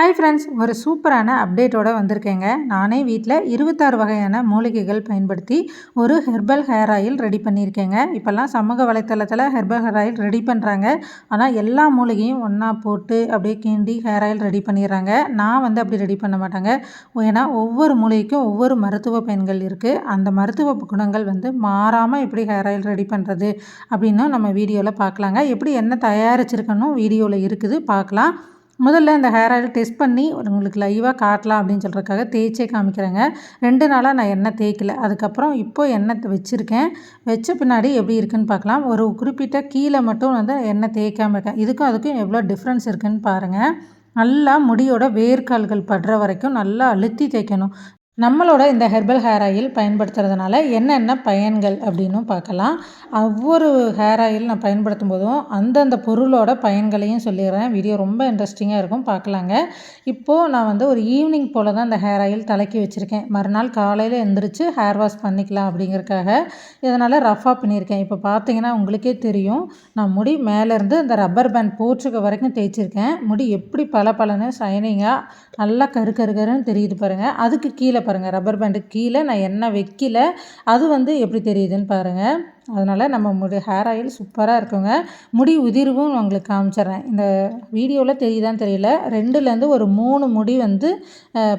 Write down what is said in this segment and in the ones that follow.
Hi friends ஒரு சூப்பரான அப்டேட்டோடு வந்திருக்கேங்க. நானே வீட்டில் இருபத்தாறு வகையான மூலிகைகள் பயன்படுத்தி ஒரு ஹெர்பல் ஹேர் ஆயில் ரெடி பண்ணியிருக்கேங்க. இப்போல்லாம் சமூக வலைத்தளத்தில் ஹெர்பல் ஹேர் ஆயில் ரெடி பண்ணுறாங்க ஆனால் எல்லா மூலிகையும் ஒன்றா போட்டு அப்படியே கிண்டி ஹேர் ஆயில் ரெடி பண்ணிடுறாங்க. நான் வந்து அப்படி ரெடி பண்ண மாட்டாங்க. ஏன்னா ஒவ்வொரு மூலிகைக்கும் ஒவ்வொரு மருத்துவ பயன்கள் இருக்குது அந்த மருத்துவ குணங்கள் வந்து மாறாமல் எப்படி ஹேர் ஆயில் ரெடி பண்ணுறது அப்படின்னும் நம்ம வீடியோவில் பார்க்கலாங்க. எப்படி என்ன தயாரிச்சிருக்கணும் வீடியோவில் இருக்குது பார்க்கலாம். முதல்ல இந்த ஹேர் ஆயில் டெஸ்ட் பண்ணி உங்களுக்கு லைவாக காட்டலாம் அப்படின்னு சொல்கிறதுக்காக தேய்ச்சே காமிக்கிறேங்க. ரெண்டு நாளாக நான் எண்ணெய் தேய்க்கல. அதுக்கப்புறம் இப்போது எண்ணெய் வச்சுருக்கேன். வச்ச பின்னாடி எப்படி இருக்குன்னு பார்க்கலாம். ஒரு குறிப்பிட்ட கீழே மட்டும் வந்து எண்ணெய் தேய்க்காமல் இருக்கேன். இதுக்கும் அதுக்கும் எவ்வளோ டிஃப்ரென்ஸ் இருக்குதுன்னு பாருங்கள் நல்லா முடியோட வேர்க்கால்கள் படுற வரைக்கும் நல்லா அழுத்தி தேய்க்கணும். நம்மளோட இந்த ஹெர்பல் ஹேர் ஆயில் பயன்படுத்துறதுனால என்னென்ன பயன்கள் அப்படின்னும் பார்க்கலாம். ஒவ்வொரு ஹேர் ஆயில் நான் பயன்படுத்தும் போதும் அந்தந்த பொருளோட பயன்களையும் சொல்லிடுறேன். வீடியோ ரொம்ப இன்ட்ரெஸ்டிங்காக இருக்கும் பார்க்கலாங்க. இப்போது நான் வந்து ஒரு ஈவினிங் போல் தான் இந்த ஹேர் ஆயில் தலைக்கி வச்சுருக்கேன். மறுநாள் காலையில் எழுந்திரிச்சு ஹேர் வாஷ் பண்ணிக்கலாம் அப்படிங்கிறக்காக இதனால் ரஃபாக பண்ணியிருக்கேன். இப்போ பார்த்தீங்கன்னா உங்களுக்கே தெரியும் நான் முடி மேலேருந்து இந்த ரப்பர் பேண்ட் போட்டுருக்க வரைக்கும் தேய்ச்சிருக்கேன். முடி எப்படி பல பலன்னு ஷைனிங்காக நல்லா கரு கரு கருன்னு தெரியுது பாருங்கள் அதுக்கு கீழே பாருங்கள் ரப்பர் பேண்டுக்கு கீழே நான் எண்ணெய் வைக்கல அது வந்து எப்படி தெரியுதுன்னு பாருங்கள் அதனால் நம்ம முடி ஹேர் ஆயில் சூப்பராக இருக்குங்க. முடி உதிர்வும் உங்களுக்கு காமிச்சிட்றேன். இந்த வீடியோவில் தெரியுதான்னு தெரியல. ரெண்டுலேருந்து ஒரு மூணு முடி வந்து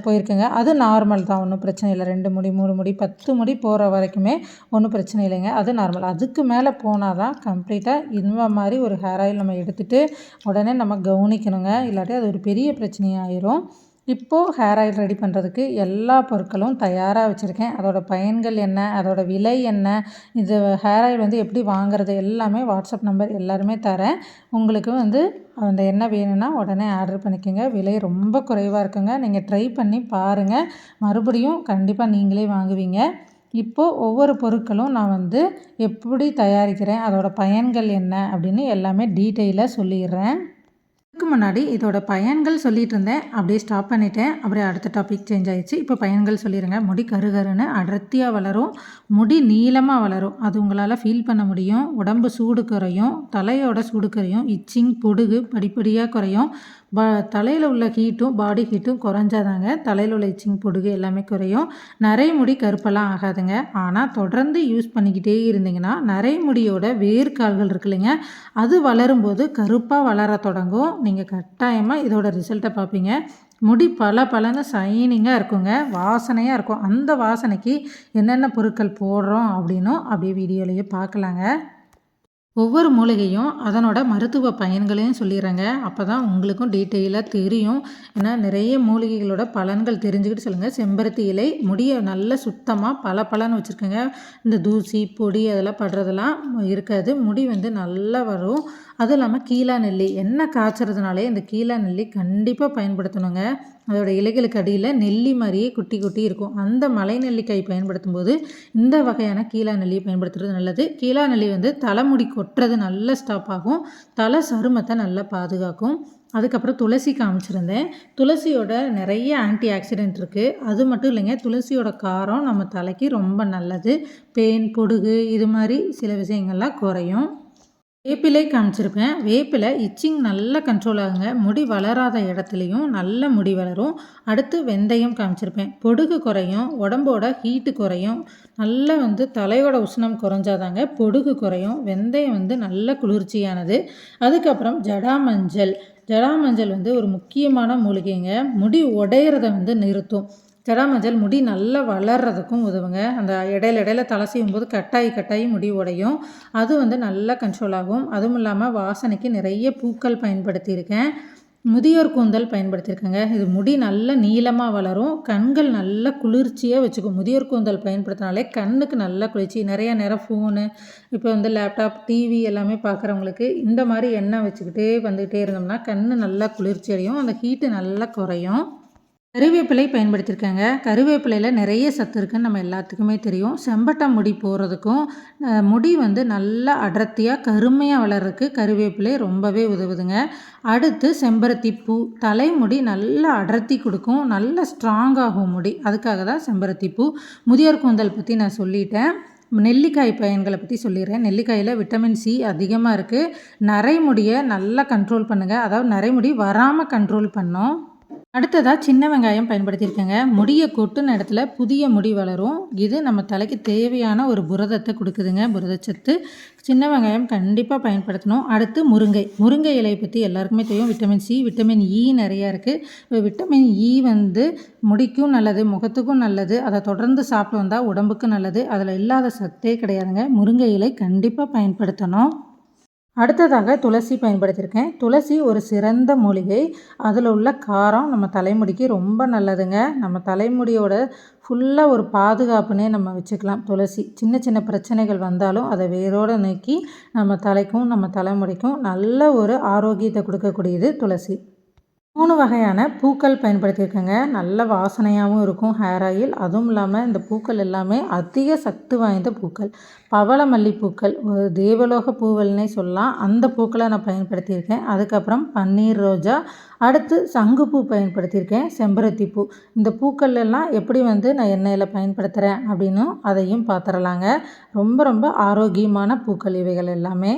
போயிருக்குங்க. அது நார்மல் தான் ஒன்றும் பிரச்சனை இல்லை. ரெண்டு முடி மூணு முடி பத்து முடி போகிற வரைக்குமே ஒன்றும் பிரச்சனை இல்லைங்க. அது நார்மல் அதுக்கு மேலே போனால் தான் கம்ப்ளீட்டாக இந்த மாதிரி ஒரு ஹேர் ஆயில் நம்ம எடுத்துகிட்டு உடனே நம்ம கவனிக்கணுங்க. இல்லாட்டி அது ஒரு பெரிய பிரச்சனையாயிரும். இப்போது ஹேர் ஆயில் ரெடி பண்ணுறதுக்கு எல்லா பொருட்களும் தயாராக வச்சுருக்கேன். அதோடய பயன்கள் என்ன அதோடய விலை என்ன இது ஹேர் ஆயில் வந்து எப்படி வாங்குறது எல்லாமே வாட்ஸ்அப் நம்பர் எல்லாருமே தரேன். உங்களுக்கு வந்து அந்த என்ன வேணும்னா உடனே ஆர்டர் பண்ணிக்கோங்க. விலை ரொம்ப குறைவாக இருக்குங்க. நீங்கள் ட்ரை பண்ணி பாருங்கள் மறுபடியும் கண்டிப்பாக நீங்களே வாங்குவீங்க. இப்போது ஒவ்வொரு பொருட்களும் நான் வந்து எப்படி தயாரிக்கிறேன் அதோடய பயன்கள் என்ன அப்படின்னு எல்லாமே டீட்டெயிலாக சொல்லிடுறேன். இதுக்கு முன்னாடி இதோட பயன்கள் சொல்லிட்டு இருந்தேன் அப்படியே ஸ்டாப் பண்ணிட்டேன். அப்படியே அடுத்த டாபிக் சேஞ்ச் ஆயிடுச்சு. இப்போ பயன்கள் சொல்லிடுங்க முடி கருகருன்னு அடர்த்தியாக வளரும். முடி நீளமாக வளரும். அது உங்களால் ஃபீல் பண்ண முடியும். உடம்பு சூடு குறையும். தலையோட சூடு குறையும். இச்சிங் பொடுகு படிப்படியாக குறையும். ப தலையில் உள்ள ஹீட்டும் பாடி ஹீட்டும் குறைஞ்சாதாங்க. தலையில் உள்ள இச்சிங் பொடுகு எல்லாமே குறையும். நிறைய முடி கருப்பெல்லாம் ஆகாதுங்க. ஆனால் தொடர்ந்து யூஸ் பண்ணிக்கிட்டே இருந்தீங்கன்னா நிறைய முடியோட வேர்க்கால்கள் இருக்கு இல்லைங்க அது வளரும்போது கருப்பாக வளர தொடங்கும். நீங்கள் கட்டாயமாக இதோட ரிசல்ட்டை பார்ப்பீங்க முடி பல பலன்னு ஷைனிங்காக இருக்குங்க. வாசனையாக இருக்கும். அந்த வாசனைக்கு என்னென்ன பொருட்கள் போடுறோம் அப்படின்னும் அப்படியே வீடியோலேயே பார்க்கலாங்க ஒவ்வொரு மூலிகையும் அதனோட மருத்துவ பயன்களையும் சொல்லிடுறேங்க. அப்போ தான் உங்களுக்கும் டீட்டெயிலாக தெரியும். ஏன்னா நிறைய மூலிகைகளோட பலன்கள் தெரிஞ்சுக்கிட்டு சொல்லுங்கள் செம்பருத்தி இலை முடியை நல்ல சுத்தமாக பல பலன் வச்சுருக்கேங்க. இந்த தூசி பொடி அதெல்லாம் படுறதெல்லாம் இருக்காது. முடி வந்து நல்லா வரும். அதுவும் இல்லாமல் கீழா நெல்லி. என்ன காய்ச்சறதுனாலே இந்த கீழா நெல்லி கண்டிப்பாக பயன்படுத்தணுங்க. அதோடய இலைகளுக்கு அடியில் நெல்லி மாதிரியே குட்டி குட்டி இருக்கும். அந்த மலை நெல்லிக்காய் பயன்படுத்தும் போது இந்த வகையான கீழா நெல்லியை பயன்படுத்துறது நல்லது. கீழா நெல்லி வந்து தலைமுடி கொட்டுறது நல்ல ஸ்டாப் ஆகும். தலை சருமத்தை நல்லா பாதுகாக்கும். அதுக்கப்புறம் துளசி காமிச்சிருந்தேன். துளசியோட நிறைய ஆன்டி ஆக்சிடென்ட் இருக்குது அது மட்டும் இல்லைங்க துளசியோட காரம் நம்ம தலைக்கு ரொம்ப நல்லது. பேன் பொடுகு இது மாதிரி சில விஷயங்கள்லாம் குறையும். வேப்பிலை காமிச்சிருப்பேன் வேப்பிலை இச்சிங் நல்லா கண்ட்ரோல் ஆகுங்க. முடி வளராத இடத்துலையும் நல்ல முடி வளரும். அடுத்து வெந்தயம் காமிச்சிருப்பேன். பொடுகு குறையும் உடம்போட ஹீட்டு குறையும். நல்லா வந்து தலையோட உஷ்ணம் குறைஞ்சாதாங்க பொடுகு குறையும். வெந்தயம் வந்து நல்ல குளிர்ச்சியானது. அதுக்கப்புறம் ஜடாமஞ்சள். ஜடாமஞ்சள் வந்து ஒரு முக்கியமான மூலிகைங்க. முடி உடையிறத வந்து நிறுத்தும். ஜடாமஞ்சள் முடி நல்லா வளர்கிறதுக்கும் உதவுங்க. அந்த இடையில இடையில தலை செய்யும் போது கட்டாயி கட்டாயி முடி உடையும். அது வந்து நல்லா கண்ட்ரோல் ஆகும். அதுவும் இல்லாமல் வாசனைக்கு நிறைய பூக்கள் பயன்படுத்தியிருக்கேன். முதியோர் கூந்தல் பயன்படுத்தியிருக்கேங்க. இது முடி நல்ல நீளமாக வளரும். கண்கள் நல்ல குளிர்ச்சியாக வச்சுக்கும். முதியோர் கூந்தல் பயன்படுத்தினாலே கண்ணுக்கு நல்ல குளிர்ச்சி. நிறைய நேரம் ஃபோனு இப்போ வந்து லேப்டாப் டிவி எல்லாமே பார்க்குறவங்களுக்கு இந்த மாதிரி எண்ணெய் வச்சுக்கிட்டே வந்துக்கிட்டே இருந்தோம்னா கண் நல்லா குளிர்ச்சி அடையும். அந்த ஹீட்டு நல்லா குறையும். கருவேப்பிலை பயன்படுத்தியிருக்காங்க. கருவேப்பிலையில் நிறைய சத்து இருக்குன்னு நம்ம எல்லாத்துக்குமே தெரியும். செம்பட்டை முடி போகிறதுக்கும் முடி வந்து நல்லா அடர்த்தியாக கருமையாக வளர்கிறதுக்கு கருவேப்பிலை ரொம்பவே உதவுதுங்க. அடுத்து செம்பருத்தி பூ தலைமுடி நல்லா அடர்த்தி கொடுக்கும். நல்ல ஸ்ட்ராங்காகும் முடி. அதுக்காக தான் செம்பருத்தி பூ முதியோர் கூந்தல் பற்றி நான் சொல்லிட்டேன். நெல்லிக்காய் பயன்களை பற்றி சொல்லிடுறேன். நெல்லிக்காயில் விட்டமின் சி அதிகமாக இருக்குது நரைமுடியை நல்லா கண்ட்ரோல் பண்ணுங்கள் அதாவது நரைமுடி வராமல் கண்ட்ரோல் பண்ணோம். அடுத்ததாக சின்ன வெங்காயம் பயன்படுத்தியிருக்கேங்க. முடியை கொட்டுன இடத்துல புதிய முடி வளரும். இது நம்ம தலைக்கு தேவையான ஒரு புரதத்தை கொடுக்குதுங்க புரதச்சத்து. சின்ன வெங்காயம் கண்டிப்பாக பயன்படுத்தணும். அடுத்து முருங்கை. முருங்கை இலையை பற்றி எல்லாருக்குமே தெரியும். Vitamin C vitamin e E நிறையா இருக்குது இப்போ விட்டமின் இ வந்து முடிக்கும் நல்லது முகத்துக்கும் நல்லது அதை தொடர்ந்து சாப்பிட்டு வந்தால் உடம்புக்கும் நல்லது. அதில் இல்லாத சத்தே கிடையாதுங்க. முருங்கை இலை கண்டிப்பாக பயன்படுத்தணும். அடுத்ததாக துளசி பயன்படுத்தியிருக்கேன். துளசி ஒரு சிறந்த மூலிகை. அதில் உள்ள காரம் நம்ம தலைமுடிக்கு ரொம்ப நல்லதுங்க. நம்ம தலைமுடியோட ஃபுல்லாக ஒரு பாதுகாப்புனே நம்ம வச்சுக்கலாம். துளசி சின்ன சின்ன பிரச்சனைகள் வந்தாலும் அதை வேரோடு நீக்கி நம்ம தலைக்கும் நம்ம தலைமுடிக்கும் நல்ல ஒரு ஆரோக்கியத்தை கொடுக்கக்கூடியது துளசி. மூணு வகையான பூக்கள் பயன்படுத்தியிருக்கேங்க. நல்ல வாசனையாகவும் இருக்கும் ஹேர் ஆயில் அதுவும் இல்லாமல் இந்த பூக்கள் எல்லாமே அதிக சத்து வாய்ந்த பூக்கள். பவளமல்லி பூக்கள் ஒரு தேவலோக பூவல்னே சொல்லலாம். அந்த பூக்களை நான் பயன்படுத்தியிருக்கேன். அதுக்கப்புறம் பன்னீர் ரோஜா அடுத்து சங்குப்பூ பயன்படுத்தியிருக்கேன் செம்பருத்தி பூ இந்த பூக்கள் எல்லாம் எப்படி வந்து நான் எண்ணெயில் பயன்படுத்துகிறேன் அப்படின்னும் அதையும் பார்த்துடலாங்க ரொம்ப ரொம்ப ஆரோக்கியமான பூக்கள் இவைகள் எல்லாமே.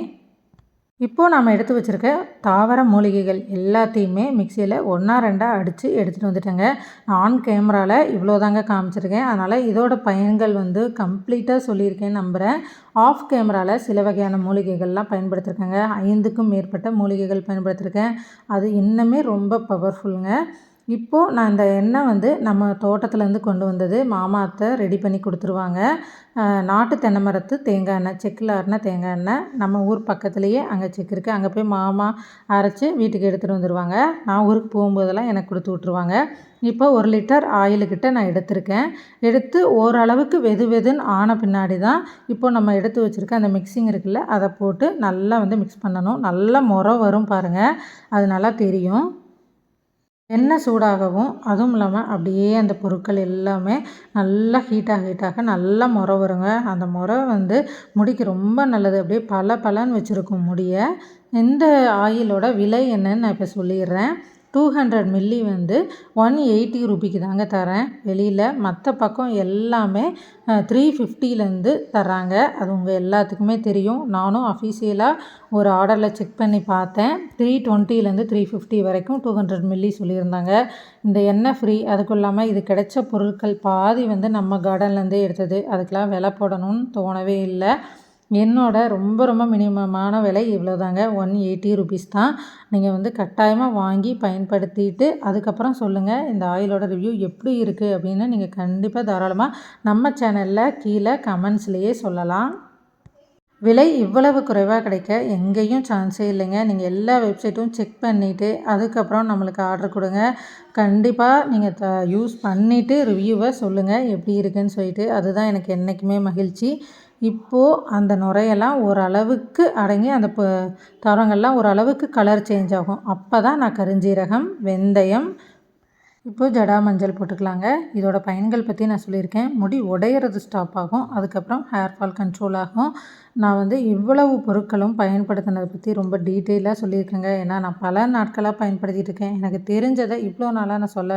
இப்போது நாம் எடுத்து வச்சுருக்க தாவர மூலிகைகள் எல்லாத்தையுமே மிக்சியில் ஒன்றா ரெண்டாக அடித்து எடுத்துகிட்டு வந்துட்டேங்க. ஆன் கேமராவில் இவ்வளோ தாங்க காமிச்சிருக்கேன். அதனால் இதோட பயன்கள் வந்து கம்ப்ளீட்டாக சொல்லியிருக்கேன் நம்புகிறேன் ஆஃப் கேமராவில் சில வகையான மூலிகைகள்லாம் பயன்படுத்தியிருக்கேங்க ஐந்துக்கும் மேற்பட்ட மூலிகைகள் பயன்படுத்தியிருக்கேன் அது இன்னுமே ரொம்ப பவர்ஃபுல்லுங்க. இப்போது நான் இந்த எண்ணெய் வந்து நம்ம தோட்டத்துலேருந்து கொண்டு வந்தது மாமா அத்தை ரெடி பண்ணி கொடுத்துருவாங்க. நாட்டு தென்னை மரத்து தேங்காய் எண்ணெய் செக்கில் ஆறின தேங்காய் எண்ணெய். நம்ம ஊர் பக்கத்துலேயே அங்கே செக்கு இருக்குது அங்கே போய் மாமா அரைச்சி வீட்டுக்கு எடுத்துகிட்டு வந்துடுவாங்க நான் ஊருக்கு போகும்போதெல்லாம் எனக்கு கொடுத்து விட்ருவாங்க இப்போ ஒரு லிட்டர் ஆயிலுக்கிட்ட நான் எடுத்திருக்கேன். எடுத்து ஓரளவுக்கு வெது வெதுன்னு ஆன பின்னாடி தான் இப்போ நம்ம எடுத்து வச்சுருக்க அந்த மிக்சிங் இருக்குல்ல அதை போட்டு நல்லா வந்து மிக்ஸ் பண்ணணும். நல்லா முறை வரும் பாருங்கள் அது நல்லா தெரியும். எண்ணெய் சூடாகவும் அதுவும் இல்லாமல் அப்படியே அந்த பொருட்கள் எல்லாமே நல்லா ஹீட்டாக ஹீட்டாக நல்லா முறை வருங்க. அந்த முறை வந்து முடிக்கு ரொம்ப நல்லது. அப்படியே பல பலன்னு வச்சுருக்கும் முடியை. இந்த ஆயிலோட விலை என்னன்னு நான் இப்போ சொல்லிடுறேன். டூ ஹண்ட்ரட் மில்லி வந்து ஒன் எயிட்டி ருபிக்கு தாங்க தரேன். வெளியில் மற்ற பக்கம் எல்லாமே த்ரீ ஃபிஃப்டிலேருந்து தர்றாங்க. அது உங்கள் எல்லாத்துக்குமே தெரியும். நானும் அஃபீஷியலாக ஒரு ஆர்டரில் செக் பண்ணி பார்த்தேன். த்ரீ டுவெண்ட்டிலேருந்து த்ரீ ஃபிஃப்டி வரைக்கும் டூ ஹண்ட்ரட் மில்லி சொல்லியிருந்தாங்க. இந்த எண்ணெய் ஃப்ரீ அதுக்கும் இல்லாமல் இது கிடைச்ச பொருட்கள் பாதி வந்து நம்ம கார்டன்லேருந்தே எடுத்தது. அதுக்கெலாம் விலை போடணும்னு தோணவே இல்லை. என்னோட ரொம்ப ரொம்ப மினிமமான விலை இவ்வளோ தாங்க ஒன் எயிட்டி ருபீஸ் தான். நீங்கள் வந்து கட்டாயமாக வாங்கி பயன்படுத்திட்டு அதுக்கப்புறம் சொல்லுங்கள் இந்த ஆயிலோட ரிவ்யூ எப்படி இருக்குது அப்படின்னு நீங்கள் கண்டிப்பாக தாராளமாக நம்ம சேனலில் கீழே கமெண்ட்ஸ்லேயே சொல்லலாம். விலை இவ்வளவு குறைவாக கிடைக்க எங்கேயும் சான்ஸே இல்லைங்க. நீங்கள் எல்லா வெப்சைட்டும் செக் பண்ணிவிட்டு அதுக்கப்புறம் நம்மளுக்கு ஆர்டர் கொடுங்க. கண்டிப்பாக நீங்கள் த யூஸ் பண்ணிவிட்டு ரிவ்யூவை சொல்லுங்கள் எப்படி இருக்குதுன்னு சொல்லிட்டு. அதுதான் எனக்கு என்றைக்குமே மகிழ்ச்சி. இப்போது அந்த நுரையெல்லாம் ஓரளவுக்கு அடங்கி அந்த ப தரங்கள்லாம் ஓரளவுக்கு கலர் சேஞ்ச் ஆகும். அப்போ தான் நான் கருஞ்சீரகம் வெந்தயம் இப்போது ஜடா மஞ்சள் போட்டுக்கலாங்க. இதோட பயன்கள் பற்றி நான் சொல்லியிருக்கேன். முடி உடையிறது ஸ்டாப் ஆகும். அதுக்கப்புறம் ஹேர் ஃபால் கண்ட்ரோல் ஆகும். நான் வந்து இவ்வளவு பொருட்களும் பயன்படுத்தினதை பற்றி ரொம்ப டீட்டெயிலாக சொல்லியிருக்கேங்க. ஏன்னா நான் பல நாட்களாக பயன்படுத்திகிட்டு இருக்கேன். எனக்கு தெரிஞ்சதை இவ்வளோ நாளாக நான் சொல்ல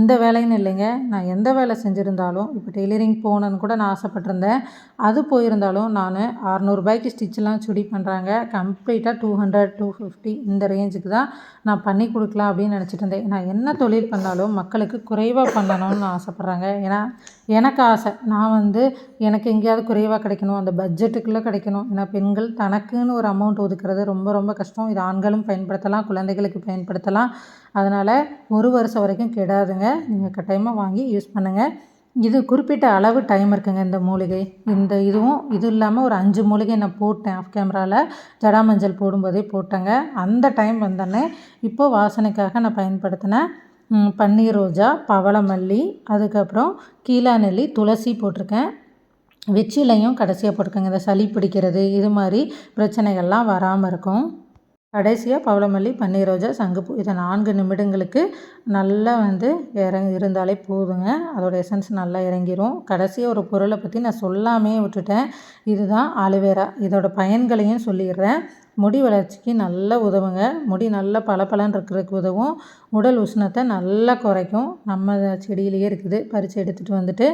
இந்த வேலைன்னு இல்லைங்க. நான் எந்த வேலை செஞ்சுருந்தாலும் இப்போ டெய்லரிங் போகணுன்னு கூட நான் ஆசைப்பட்டிருந்தேன். அது போயிருந்தாலும் நான் அறநூறுபாய்க்கு ஸ்டிச்செலாம் சுடி பண்ணுறாங்க கம்ப்ளீட்டாக டூ ஹண்ட்ரட் டூ ஃபிஃப்டி இந்த ரேஞ்சுக்கு தான் நான் பண்ணி கொடுக்கலாம் அப்படின்னு நினச்சிட்டு இருந்தேன். நான் என்ன தொழில் பண்ணாலும் மக்களுக்கு குறைவாக பண்ணணும்னு ஆசைப்பட்றாங்க. ஏன்னா எனக்கு ஆசை. நான் வந்து எனக்கு எங்கேயாவது குறைவாக கிடைக்கணும் அந்த பட்ஜெட்டுக்குள்ளே கிடைக்கணும். ஏன்னா பெண்கள் தனக்குன்னு ஒரு அமௌண்ட் ஒதுக்குறது ரொம்ப ரொம்ப கஷ்டம். இது ஆண்களும் பயன்படுத்தலாம் குழந்தைகளுக்கு பயன்படுத்தலாம். அதனால் ஒரு வருஷம் வரைக்கும் கெடாதுங்க. நீங்கள் கட்டாயமாக வாங்கி யூஸ் பண்ணுங்கள் இது குறிப்பிட்ட அளவு டைம் இருக்குங்க இந்த மூலிகை. இந்த இதுவும் இது இல்லாமல் ஒரு அஞ்சு மூலிகை நான் போட்டேன் ஆஃப் கேமராவில் ஜடாமஞ்சள் போடும்போதே போட்டேங்க. அந்த டைம் வந்தோடனே இப்போது வாசனைக்காக நான் பயன்படுத்தினேன் பன்னீர் ரோஜா பவளமல்லி அதுக்கப்புறம் கீழா நெல்லி துளசி போட்டிருக்கேன். வெற்றிலையும் கடைசியாக போட்டிருக்கேங்க. இந்த சளி பிடிக்கிறது இது மாதிரி பிரச்சனைகள்லாம் வராமல் இருக்கும். கடைசியாக பவளமல்லி பன்னீர் ரோஜா சங்குப்பூ. இதை நான்கு நிமிடங்களுக்கு நல்லா வந்து இறங்கி இருந்தாலே போதுங்க. அதோட எசன்ஸ் நல்லா இறங்கிரும். கடைசியாக ஒரு பொருளை பற்றி நான் சொல்லாமே விட்டுட்டேன். இதுதான் அலுவேரா. இதோட பயன்களையும் சொல்லிடுறேன். முடி வளர்ச்சிக்கு நல்லா உதவுங்க. முடி நல்லா பளபளன்னு இருக்கிறதுக்கு உதவும். உடல் உஷ்ணத்தை நல்லா குறைக்கும். நம்ம செடியிலேயே இருக்குது. பறித்து எடுத்துகிட்டு வந்துட்டு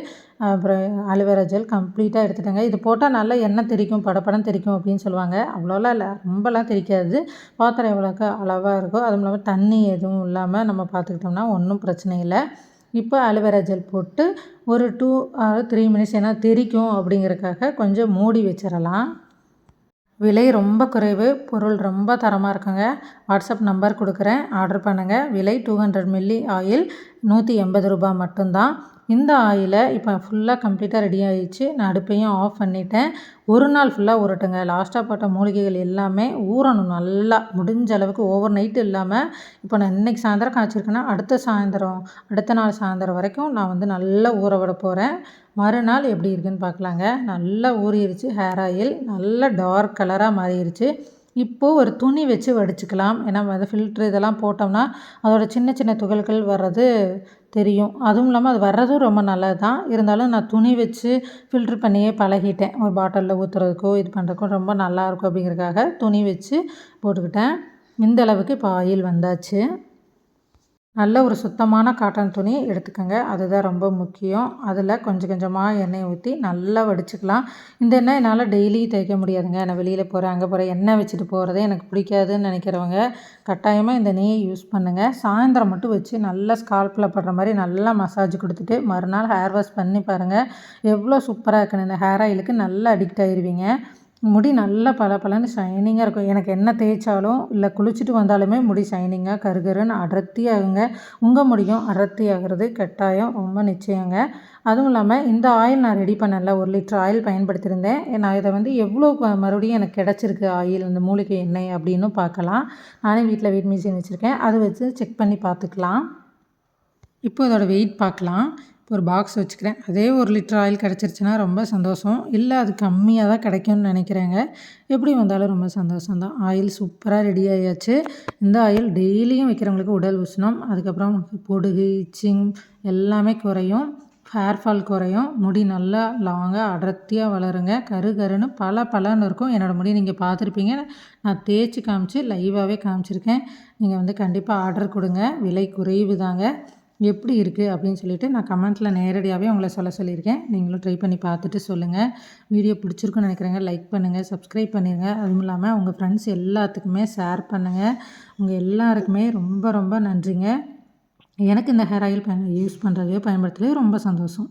அப்புறம் அலுவரா ஜெல் கம்ப்ளீட்டாக எடுத்துட்டேங்க. இது போட்டால் நல்லா எண்ணெய் தெறிக்கும் படப்படம் தெறிக்கும் அப்படின்னு சொல்லுவாங்க. அவ்வளோலாம் இல்லை. ரொம்பலாம் தெரிக்காது பாத்திரம் எவ்வளோக்கு அளவாக இருக்கோ அதுவும் இல்லாமல் தண்ணி எதுவும் இல்லாமல் நம்ம பார்த்துக்கிட்டோம்னா ஒன்றும் பிரச்சனை இல்லை. இப்போ அலுவரா ஜெல் போட்டு ஒரு டூ ஆர் த்ரீ மினிட்ஸ் ஏன்னா தெறிக்கும் அப்படிங்கிறதுக்காக கொஞ்சம் மூடி வச்சிடலாம். விலை ரொம்ப குறைவு. பொருள் ரொம்ப தரமாக இருக்குங்க. வாட்ஸ்அப் நம்பர் கொடுக்குறேன். ஆர்டர் பண்ணுங்கள் விலை டூ ஹண்ட்ரட் மில்லி ஆயில் நூற்றி எண்பது ரூபாய் மட்டும்தான். இந்த ஆயிலை இப்போ ஃபுல்லாக கம்ப்ளீட்டாக ரெடி ஆகிடுச்சு நான் அடுப்பையும் ஆஃப் பண்ணிட்டேன். ஒரு நாள் ஃபுல்லாக ஊறட்டுங்க. லாஸ்ட்டாக போட்ட மூலிகைகள் எல்லாமே ஊறணும் நல்லா. முடிஞ்ச அளவுக்கு ஓவர் நைட்டு இல்லாமல் இப்போ நான் இன்றைக்கி சாயந்தரம் காய்ச்சிருக்கேன்னா அடுத்த சாயந்தரம் அடுத்த நாள் சாயந்தரம் வரைக்கும் நான் வந்து நல்லா ஊற விட போகிறேன் மறுநாள் எப்படி இருக்குன்னு பார்க்கலாங்க. நல்லா ஊறிடுச்சு ஹேர் ஆயில் நல்லா டார்க் கலராக மாறிடுச்சு இப்போது ஒரு துணி வச்சு வடிச்சுக்கலாம். ஏன்னா அதை ஃபில்ட்ரு இதெல்லாம் போட்டோம்னா அதோட சின்ன சின்ன துகள்கள் வர்றது தெரியும். அதுவும் இல்லாமல் அது வர்றதும் ரொம்ப நல்லது தான் இருந்தாலும் நான் துணி வச்சு ஃபில்ட்ரு பண்ணியே பழகிட்டேன். ஒரு பாட்டிலில் ஊற்றுறதுக்கோ இது பண்ணுறதுக்கோ ரொம்ப நல்லாயிருக்கும் அப்படிங்கிறதுக்காக துணி வச்சு போட்டுக்கிட்டேன். இந்த அளவுக்கு இப்போ ஆயில் வந்தாச்சு. நல்ல ஒரு சுத்தமான காட்டன் துணி எடுத்துக்கோங்க. அதுதான் ரொம்ப முக்கியம். அதில் கொஞ்சம் கொஞ்சமாக எண்ணெய் ஊற்றி நல்லா வடிச்சுக்கலாம். இந்த எண்ணெய் என்னால் டெய்லி தேய்க்க முடியாதுங்க. நான் வெளியில் போகிறேன் அங்கே போகிறேன் எண்ணெய் வச்சுட்டு போகிறதே எனக்கு பிடிக்காதுன்னு நினைக்கிறவங்க கட்டாயமாக இந்த நெய்யை யூஸ் பண்ணுங்கள் சாயந்தரம் மட்டும் வச்சு நல்லா ஸ்கால்பில் படுற மாதிரி நல்லா மசாஜ் கொடுத்துட்டு மறுநாள் ஹேர் வாஷ் பண்ணி பாருங்கள் எவ்வளோ சூப்பராக இருக்குன்னு. இந்த ஹேர் ஆயிலுக்கு நல்லா அடிக்ட் ஆயிடுவீங்க முடி நல்லா பளபளன்னு ஷைனிங்காக இருக்கும். எனக்கு என்ன தேய்ச்சாலும் இல்லை குளிச்சுட்டு வந்தாலுமே முடி ஷைனிங்காக கருகருன்னு அடர்த்தியாகுங்க. உங்கள் முடியும் அடர்த்தி ஆகிறது கட்டாயம் ரொம்ப நிச்சயங்க. அதுவும் இல்லாமல் இந்த ஆயில் நான் ரெடி பண்ணல. ஒரு லிட்டர் ஆயில் பயன்படுத்தியிருந்தேன். நான் இதை வந்து எவ்வளோ மறுபடியும் எனக்கு கிடச்சிருக்கு ஆயில் இந்த மூலிகை எண்ணெய் அப்படின்னு பார்க்கலாம். நானே வீட்டில் வெயிட் மிஷின் வச்சுருக்கேன். அதை வச்சு செக் பண்ணி பார்த்துக்கலாம். இப்போ அதோட வெயிட் பார்க்கலாம். ஒரு பாக்ஸ் வச்சுக்கிறேன். அதே ஒரு லிட்டர் ஆயில் கிடச்சிருச்சுன்னா ரொம்ப சந்தோஷம். இல்லை அது கம்மியாக தான் கிடைக்கும்னு நினைக்கிறேங்க. எப்படி வந்தாலும் ரொம்ப சந்தோஷம் தான் ஆயில் சூப்பராக ரெடி ஆகியாச்சு இந்த ஆயில் டெய்லியும் வைக்கிறவங்களுக்கு உடல் உஷ்ணம். அதுக்கப்புறம் பொடுகு இச்சிங் எல்லாமே குறையும். ஹேர் ஃபால் குறையும். முடி நல்லா லாங்காக அடர்த்தியாக வளருங்க. கரு கருன்னு பல பலன்னு இருக்கும். என்னோடய முடி நீங்கள் பார்த்துருப்பீங்க. நான் தேய்ச்சி காமிச்சு லைவாகவே காமிச்சிருக்கேன். நீங்கள் வந்து கண்டிப்பாக ஆர்டர் கொடுங்க. விலை குறைவு தாங்க எப்படி இருக்குது அப்படின்னு சொல்லிட்டு நான் கமெண்ட்டில் நேரடியாகவே உங்களை சொல்ல சொல்லியிருக்கேன். நீங்களும் ட்ரை பண்ணி பார்த்துட்டு சொல்லுங்கள் வீடியோ பிடிச்சிருக்குன்னு நினைக்கிறேங்க. லைக் பண்ணுங்கள் சப்ஸ்கிரைப் பண்ணிடுங்க அதுவும் இல்லாமல் உங்கள் ஃப்ரெண்ட்ஸ் எல்லாத்துக்குமே ஷேர் பண்ணுங்கள் உங்கள் எல்லாருக்குமே ரொம்ப ரொம்ப நன்றிங்க. எனக்கு இந்த ஹேர் ஆயில் பயன் யூஸ் பண்ணுறதையோ பயன்படுத்துறதே ரொம்ப சந்தோஷம்.